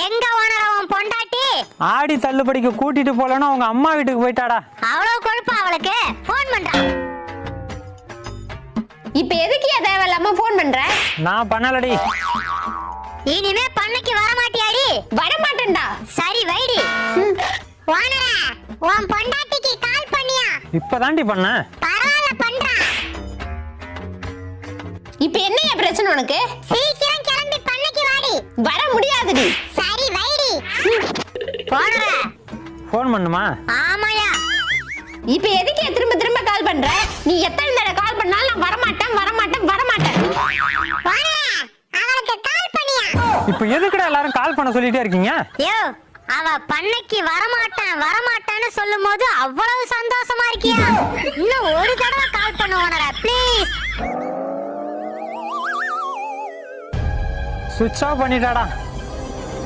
எங்க ஓனர் அவன் பொண்டாட்டி? ஆடி தள்ளுபடிக்கு கூட்டிட்டு போலன்னா அவங்க அம்மா வீட்டுக்கு போயிட்டாடா. அவ்வளவு கொழுப்பா அவளுக்கு? போன் பண்றான் இப்ப எதுக்கு ஏன் தேவையில்லாம போன் பண்ற? நான் பண்ணலடி. இனிமே பண்ணைக்கு வர மாட்டியாடி வர மாட்டேன்டா சரி வைடி. ஓனரா உன் பொண்டாட்டிக்கு கால் பண்ணியா? இப்பதாண்டி பண்ணேன் பரவாயில்ல பண்றான் இப்ப என்னைய பிரச்சனை உனக்கு? சீக்கிரம் கிளம்பி பண்ணைக்கு வாடி. வர முடியாதுடி. ஓனரா ஃபோன் பண்ணுமா? ஆமாயா இப்ப எதுக்கு திரும்ப திரும்ப கால் பண்ற? நீ எத்தனை தடவை கால் பண்ணாலும் நான் வர மாட்டேன் வர மாட்டேன் வர மாட்டேன் ஓனரா அவளுக்கு கால் பண்ணியா. இப்போ எதுக்குடா எல்லாரும் கால் பண்ண சொல்லிட்டே இருக்கீங்க? யோ அவ பண்ணைக்கு வரமாட்டான் வரமாட்டான்னு சொல்லும் போது அவ்வளவு சந்தோஷமா இருக்கியா? இன்னும் ஒரு தடவை கால் பண்ணு ஓனரா ப்ளீஸ் சுவிட்ச் ஆஃப் பண்ணிட்டாடா.